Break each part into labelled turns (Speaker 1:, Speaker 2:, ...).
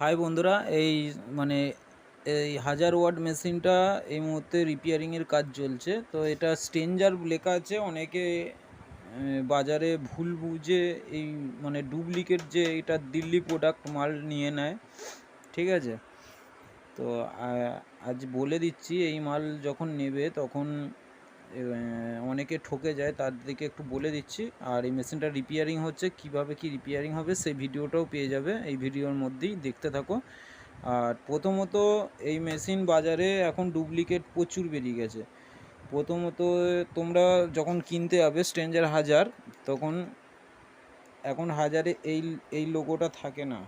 Speaker 1: High বন্ধুরা, এই মানে এই হাজার ওয়াট মেশিনটা এই মুহূর্তে রিপেয়ারিংয়ের কাজ চলছে। তো এটা স্ট্রেঞ্জার লেখা আছে, অনেকে বাজারে ভুল বুঝে এই মানে ডুপ্লিকেট যে এটা দিল্লি প্রোডাক্ট মাল নিয়ে নেয়, ঠিক আছে? তো আজ বলে দিচ্ছি, এই মাল যখন নেবে তখন অনেকে ঠকে যায় তার দিকে একটু বলে দিচ্ছি। আর এই মেশিনটা রিপেয়ারিং হচ্ছে, কীভাবে কি রিপেয়ারিং হবে সেই ভিডিওটাও পেয়ে যাবে। এই ভিডিওর মধ্যেই দেখতে থাকো। আর প্রথমত এই মেশিন বাজারে এখন ডুপ্লিকেট প্রচুর বেরিয়ে গেছে। প্রথমত তোমরা যখন কিনতে যাবে স্ট্রেঞ্জার হাজার তখন এখন হাজারে এই এই লোগোটা থাকে না।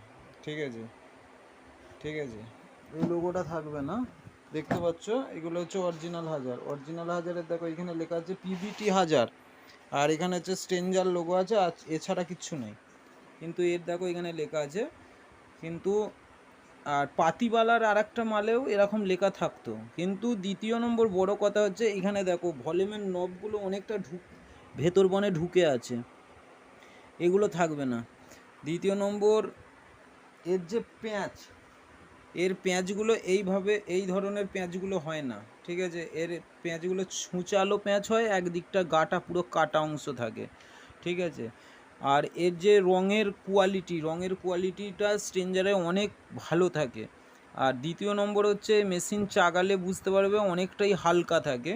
Speaker 1: ঠিক আছে? ঠিক আছে? এই লোগোটা থাকবে না? দেখতে পাচ্ছ, এগুলো হচ্ছে অরিজিনাল হাজার। অরিজিনাল হাজারের দেখো, এখানে লেখা আছে পিভিটি হাজার। আর এখানে হচ্ছে স্ট্রেঞ্জার লোগো আছে, আর এছাড়া কিচ্ছু নেই। কিন্তু এর দেখো, এখানে লেখা আছে, কিন্তু, আর পাতিবালার আর একটা মালেও এরকম লেখা থাকতো। কিন্তু দ্বিতীয় নম্বর বড় কথা হচ্ছে, এখানে দেখো ভলিউমের নবগুলো অনেকটা ঢুক ভেতর বনে ঢুকে আছে। এগুলো থাকবে না। দ্বিতীয় নম্বর, এর যে পেঁয়াজ এর পেঁয়াজগুলো এইভাবে, এই ধরনের পেঁয়াজগুলো হয় না, ঠিক আছে? এর পেঁয়াজগুলো ছুঁচালো পেঁয়াজ হয়, একদিকটা গাটা পুরো কাটা অংশ থাকে, ঠিক আছে? আর এর যে রঙের কোয়ালিটি রঙের কোয়ালিটিটা স্ট্রেঞ্জারে অনেক ভালো থাকে। আর দ্বিতীয় নম্বর হচ্ছে মেশিন চাগালে বুঝতে পারবে অনেকটাই হালকা থাকে।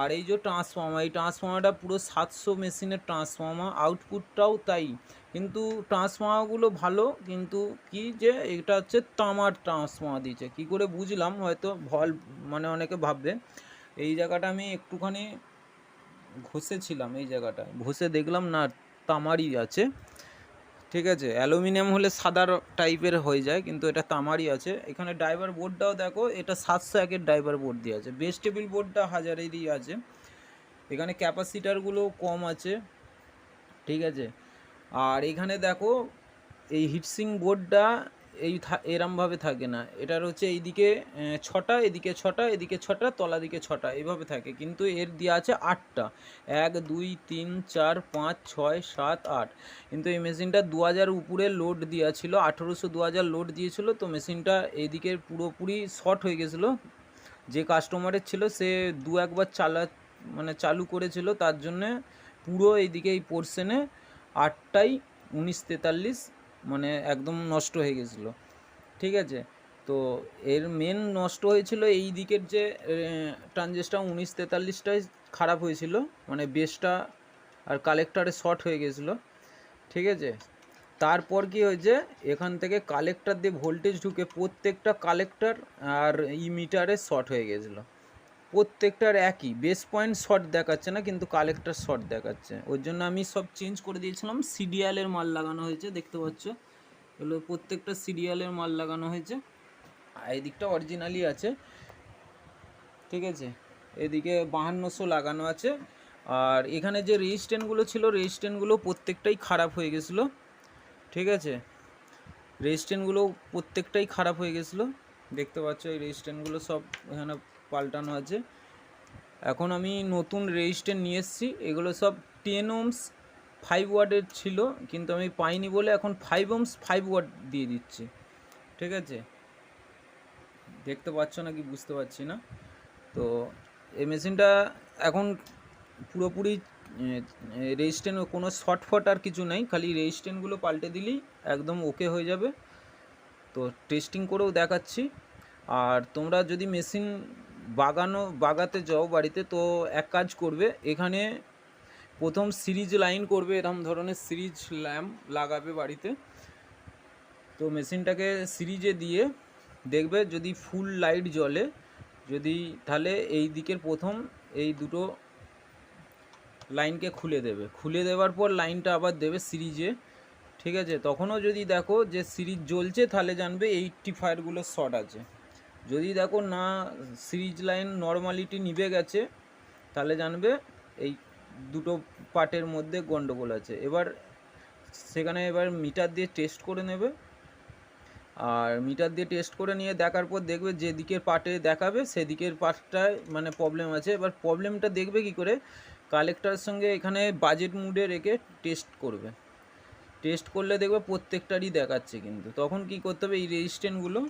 Speaker 1: আর এই যে ট্রান্সফর্মার এই ট্রান্সফর্মারটা পুরো সাতশো মেশিনের ট্রান্সফর্মার আউটপুটটাও তাই। কিন্তু ট্রান্সফর্মারগুলো ভালো, কিন্তু কি যে এটা হচ্ছে তামার ট্রান্সফর্মার দিয়েছে। কি করে বুঝলাম, হয়তো ভল মানে অনেকে ভাববে। এই জায়গাটা আমি একটুখানি ঘষেছিলাম, এই জায়গাটা ঘষে দেখলাম, না, তামারই আছে। ঠিক আছে, অ্যালুমিনিয়াম হলে সাদা টাইপের হয়ে যায়, কিন্তু এটা তামারই আছে। এখানে ড্রাইভার বোর্ডটাও দেখো, এটা সাতশো একের ড্রাইভার বোর্ড দিয়ে আছে। বেস্ট টেবিল বোর্ডটা হাজারেরই আছে। এখানে ক্যাপাসিটারগুলো কম আছে। ঠিক আছে আর এখানে দেখো, এই হিটসিং বোর্ডটা এই এরমভাবে থাকে না। এটার হচ্ছে এইদিকে ছটা, এদিকে ছটা এদিকে ছটা, তলা দিকে ছটা এইভাবে থাকে। কিন্তু এর দেওয়া আছে আটটা। এক, দুই, তিন, চার, পাঁচ, ছয়, সাত, আট। কিন্তু এই মেশিনটা দু হাজার উপরে লোড দেওয়া ছিল, আঠেরোশো দু হাজার লোড দিয়েছিল, তো মেশিনটা এইদিকে পুরোপুরি শর্ট হয়ে গেছিল। যে কাস্টমারের ছিল, সে দু একবার চালা মানে চালু করেছিল, তার জন্যে পুরো এইদিকে এই পোর্শনে আটটাই উনিশ তেতাল্লিশ মানে একদম নষ্ট হয়ে গেছিল। ঠিক আছে? তো এর মেন নষ্ট হয়েছিল এই দিকের যে ট্রানজেস্টার উনিশ তেতাল্লিশটাই খারাপ হয়েছিল মানে বেসটা আর কালেক্টারে শর্ট হয়ে গেছিল। ঠিক আছে? তারপর কি হয়েছে? এখান থেকে কালেক্টর দিয়ে ভোল্টেজ ঢুকে প্রত্যেকটা কালেক্টর আর ই মিটারে শর্ট হয়ে গেছিল। প্রত্যেকটার একই। বেস পয়েন্ট শর্ট দেখাচ্ছে না, কিন্তু কালেক্টর শর্ট দেখাচ্ছে। ওর জন্য আমি সব চেঞ্জ করে দিয়েছিলাম। সিরিয়ালের মাল লাগানো হয়েছে, দেখতে পাচ্ছ? এগুলো প্রত্যেকটা সিরিয়ালের মাল লাগানো হয়েছে। আর এদিকটা অরিজিনালি আছে। ঠিক আছে? এদিকে বাহান্নশো লাগানো আছে। আর এখানে যে রেজিস্ট্যান্টগুলো ছিল রেজিস্ট্যান্টগুলো প্রত্যেকটাই খারাপ হয়ে গেছিল। ঠিক আছে? রেজিস্ট্যান্টগুলো প্রত্যেকটাই খারাপ হয়ে গেছিল। দেখতে পাচ্ছ, এই রেজিস্ট্যান্টগুলো সব এখানে পাল্টানো আছে। এখন আমি নতুন রেজিস্ট্যান্ট নিয়ে এসেছি। এগুলো সব টেন ওমস ফাইভ ওয়ার্ডের ছিল, কিন্তু আমি পাইনি বলে এখন ফাইভ ওমস ফাইভ ওয়ার্ড দিয়ে দিচ্ছি। ঠিক আছে? দেখতে পাচ্ছ নাকি বুঝতে পারছি না? তো এই মেশিনটা এখন পুরোপুরি রেজিস্ট্যান্ট কোনো শর্ট ফট আর কিছু নেই। খালি রেজিস্ট্যান্টগুলো পাল্টে দিলেই একদম ওকে হয়ে যাবে। তো টেস্টিং করেও দেখাচ্ছি। আর তোমরা যদি মেশিন বাগানো, বাগাতে যাও বাড়িতে, তো এক কাজ করবে, এখানে প্রথম সিরিজ লাইন করবে এরকম ধরনের সিরিজ ল্যাম্প লাগাবে বাড়িতে। তো মেশিনটাকে সিরিজে দিয়ে দেখবে যদি ফুল লাইট জ্বলে, যদি তাহলে এই দিকের প্রথম এই দুটো লাইনকে খুলে দেবে। খুলে দেওয়ার পর লাইনটা আবার দেবে সিরিজে, ঠিক আছে? তখনও যদি দেখো যে সিরিজ জ্বলছে, তাহলে জানবে এইটটি ফায়ারগুলো শর্ট আছে। যদি দেখো না সিরিজ লাইন নর্মালিটি নিভে গেছে, তাহলে জানবে এই দুটো পার্টের মধ্যে গন্ডগোল আছে। এবার সেখানে এবার মিটার দিয়ে টেস্ট করে নেবে। আর মিটার দিয়ে টেস্ট করে নিয়ে দেখার পর দেখবে যে দিকের পার্টে দেখাবে, সেদিকের পার্টটায় মানে প্রবলেম আছে। এবার প্রবলেমটা দেখবে কি করে? কালেক্টরের সঙ্গে এখানে বাজেট মুডে রেখে টেস্ট করবে। টেস্ট করলে দেখবে প্রত্যেকটারই দেখাচ্ছে কিন্তু। তখন কি করতে হবে? এই রেজিস্ট্যান্টগুলো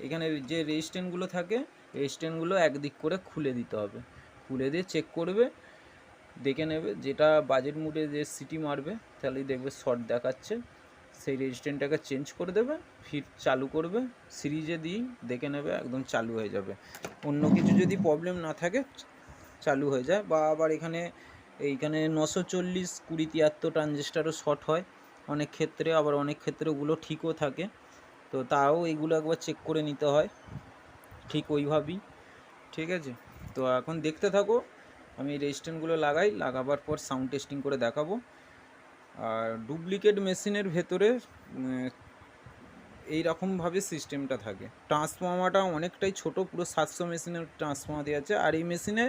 Speaker 1: এখানে যে রেজিস্ট্যান্টগুলো থাকে রেজিস্ট্যান্টগুলো একদিক করে খুলে দিতে হবে। খুলে দিয়ে চেক করবে, দেখে নেবে যেটা বাজেট মুডে যে সিটি মারবে, তাহলেই দেখবে শর্ট দেখাচ্ছে। সেই রেজিস্ট্যান্টটাকে চেঞ্জ করে দেবে, ফির চালু করবে সিরিজে দিই দেখে নেবে একদম চালু হয়ে যাবে। অন্য কিছু যদি প্রবলেম না থাকে, চালু হয়ে যায়। বা আবার এখানে, এইখানে নশো চল্লিশ কুড়ি তিয়াত্তর ট্রানজিস্টারও শর্ট হয়। অনেক ক্ষেত্রে, আবার অনেক ক্ষেত্রে ওগুলো ঠিকও থাকে। তো তাও এগুলো একবার চেক করে নিতে হয়। ঠিক ওইভাবেই, ঠিক আছে? তো এখন দেখতে থাকো, আমি রেজিস্ট্যান্টগুলো লাগাই, লাগাবার পর সাউন্ড টেস্টিং করে দেখাবো। আর ডুপ্লিকেট মেশিনের ভেতরে এই রকমভাবে সিস্টেমটা থাকে। ট্রান্সফর্মারটা অনেকটাই ছোট, পুরো সাতশো মেশিনের ট্রান্সফর্মার দেওয়া আছে। আর এই মেশিনে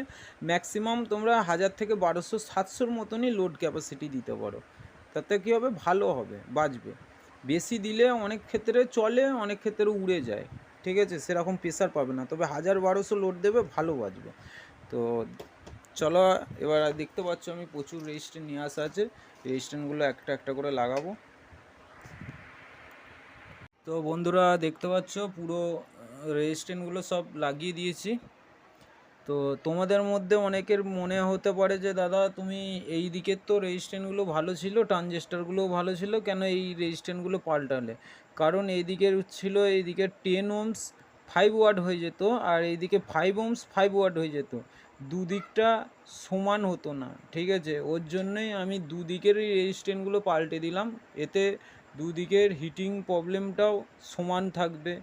Speaker 1: ম্যাক্সিমাম তোমরা হাজার থেকে বারোশো, সাতশোর মতনই লোড ক্যাপাসিটি দিতে পারো। তাতে কী হবে? ভালো হবে বাজবে বেশি দিলে অনেক ক্ষেত্রে চলে, অনেক ক্ষেত্রে উড়ে যায়। ঠিক আছে? সেরকম প্রেশার পাবে না। তবে হাজার বারোশো লোড দেবে, ভালো বাজবে। তো চলো, এবার দেখতে পাচ্ছ আমি প্রচুর রেজিস্ট্যান্ট নিয়ে আসা আছে। রেজিস্ট্যান্টগুলো একটা একটা করে লাগাবো। তো বন্ধুরা, দেখতে পাচ্ছ পুরো রেজিস্ট্যান্টগুলো সব লাগিয়ে দিয়েছি। তো তোমাদের মধ্যে অনেকের মনে হতে পারে যে, দাদা, তুমি এই দিকের তো রেজিস্ট্যান্টগুলো ভালো ছিল ট্রানজিস্টারগুলোও ভালো ছিল, কেন এই রেজিস্ট্যান্টগুলো পাল্টালে? কারণ এই দিকের ছিল, এই দিকে টেন ওমস ফাইভ ওয়াট হয়ে যেত, আর এইদিকে ফাইভ ওমস ফাইভ ওয়াট হয়ে যেত। দুদিকটা সমান হতো না, ঠিক আছে? ওর জন্যই আমি দুদিকেরই রেজিস্ট্যান্টগুলো পাল্টে দিলাম, এতে দুদিকের হিটিং প্রবলেমটাও সমান থাকবে,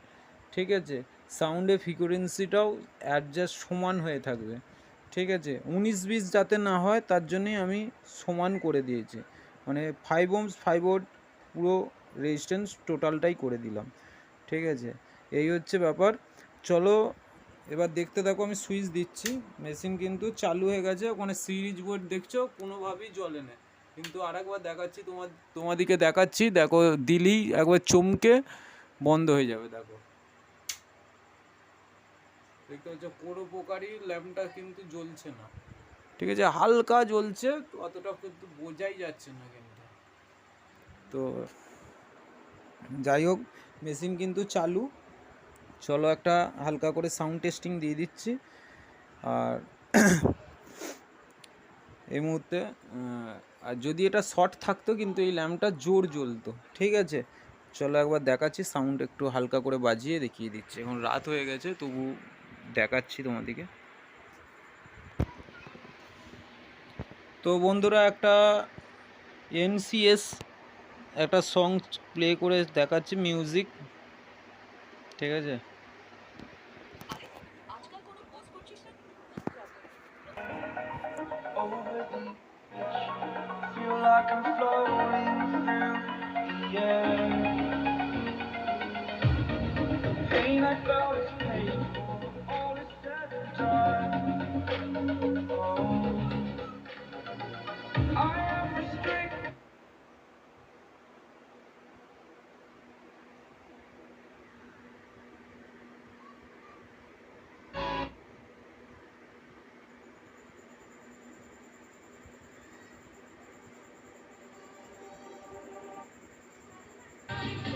Speaker 1: ঠিক আছে? সাউন্ডের ফ্রিকোয়েন্সিটাও অ্যাডজাস্ট সমান হয়ে থাকবে। ঠিক আছে? উনিশ বিশ যাতে না হয়, তার জন্যই আমি সমান করে দিয়েছি। মানে ফাইভ ওমস ফাইভ ওয়াট পুরো রেজিস্ট্যান্স টোটালটাই করে দিলাম। ঠিক আছে? এই হচ্ছে ব্যাপার। চলো, এবার দেখতে থাকো, আমি সুইচ দিচ্ছি। মেশিন কিন্তু চালু হয়ে গেছে। ওখানে সিরিজ বোর্ড দেখছ? কোনোভাবেই জলে না। কিন্তু আরেকবার দেখাচ্ছি তোমার তোমাদিকে দেখাচ্ছি। দেখো, দিলি একবার চমকে বন্ধ হয়ে যাবে, দেখো। দেখতে পাচ্ছ কোনো প্রকারই ল্যাম্পটা কিন্তু জ্বলছে না। ঠিক আছে হালকা জ্বলছে অতটা কিন্তু বোঝাই যাচ্ছে না কিন্তু। তো যাই হোক মেশিন কিন্তু চালু। চলো একটা হালকা করে সাউন্ড টেস্টিং দিয়ে দিচ্ছি। আর এই মুহূর্তে আর যদি এটা শর্ট থাকতো কিন্তু এই ল্যাম্পটা জোর জ্বলতো। ঠিক আছে? চলো একবার দেখাচ্ছি সাউন্ড একটু হালকা করে বাজিয়ে দেখিয়ে দিচ্ছি। এখন রাত হয়ে গেছে তবু দেখাচ্ছি তোমাদেরকে। তো বন্ধুরা, একটা এনসিএস একটা সং প্লে করে দেখাচ্ছি মিউজিক ঠিক আছে?
Speaker 2: Feel like I'm floating through the air. Thank
Speaker 1: you.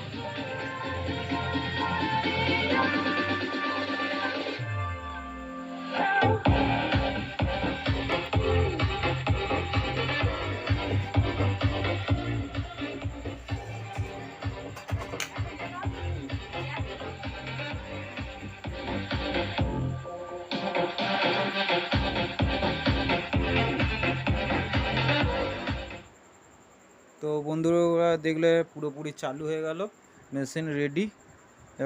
Speaker 1: বন্ধুরা দেখলে পুরোপুরি চালু হয়ে গেল। মেশিন রেডি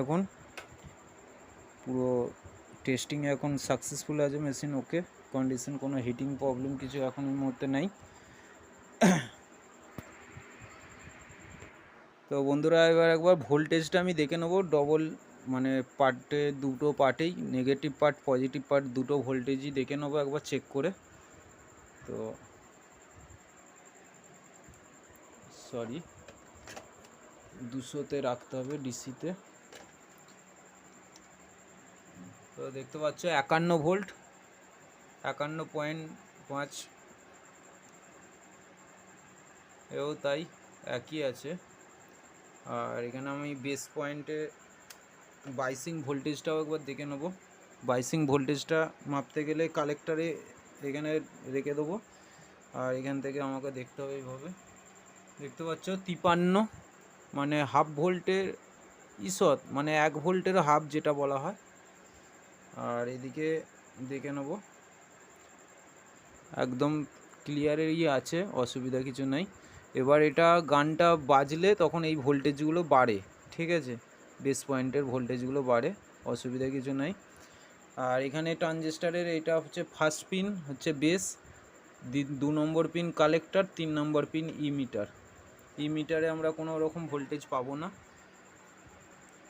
Speaker 1: এখন পুরো টেস্টিং এখন সাকসেসফুল আছে মেশিন ওকে কন্ডিশন কোনো হিটিং প্রবলেম কিছু এখন এই মুহূর্তে নাই। তো বন্ধুরা এবার একবার ভোল্টেজটা আমি দেখে নেব। ডবল মানে পার্টে দুটো পার্টেই নেগেটিভ পার্ট পজিটিভ পার্ট দুটো ভোল্টেজই দেখে নেব একবার চেক করে। তো সরি। দুশোতে রাখতে হবে ডিসিতে। তো দেখতে পাচ্ছ একান্ন ভোল্ট, একান্ন পয়েন্ট পাঁচ। এও তাই একই আছে। আর এখানে আমি বেস পয়েন্টে বাইসিং ভোল্টেজটাও একবার দেখে নেব। বাইসিং ভোল্টেজটা মাপতে গেলে কালেক্টারে এখানে রেখে দেবো। আর এখান থেকে আমাকে দেখতে হবে এইভাবে। দেখতে পাচ্ছ, তিপান্ন মানে হাফ ভোল্টের ইসত মানে এক ভোল্টের হাফ যেটা বলা হয়। আর এদিকে দেখে নেব, একদম ক্লিয়ারেরই আছে, অসুবিধা কিছু নেই। এবার এটা গানটা বাজলে তখন এই ভোল্টেজগুলো বাড়ে, ঠিক আছে? বেস পয়েন্টের ভোল্টেজগুলো বাড়ে, অসুবিধা কিছু নেই। আর এখানে ট্রানজিস্টারের এটা হচ্ছে ফার্স্ট পিন হচ্ছে বেস দু নম্বর পিন কালেক্টর তিন নম্বর পিন ইমিটার ইমিটারে আমরা কোনো রকম ভোল্টেজ পাবো না।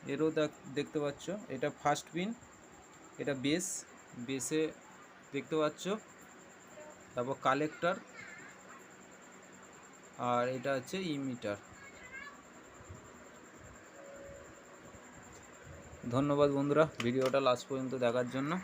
Speaker 1: এরও দেখ- দেখতে পাচ্ছ, এটা ফার্স্ট পিন এটা বেস বেসে দেখতে পাচ্ছ, তারপর কালেক্টর আর এটা হচ্ছে ইমিটার ধন্যবাদ বন্ধুরা, ভিডিওটা লাস্ট পর্যন্ত দেখার জন্য।